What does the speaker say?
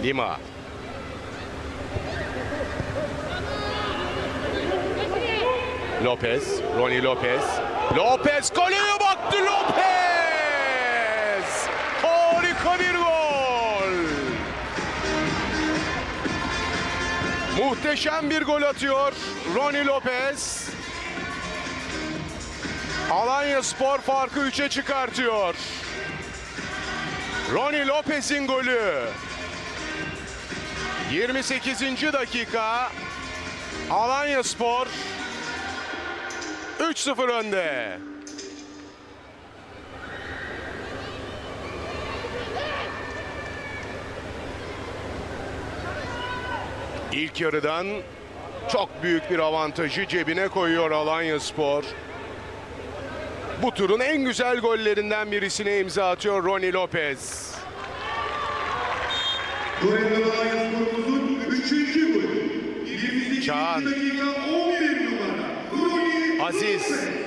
Lima. Lopez, Ronnie Lopez. Lopez kaleye baktı Lopez! Harika bir gol! Muhteşem bir gol atıyor Ronnie Lopez. Alanya Spor farkı 3'e çıkartıyor. Ronnie Lopez'in golü. 28. dakika Alanya Spor 3-0 önde. İlk yarıdan çok büyük bir avantajı cebine koyuyor Alanya Spor. Bu turun en güzel gollerinden birisine imza atıyor Ronnie Lopez. Gore'de Çağan. dakika 11 numara. Rooney Aziz.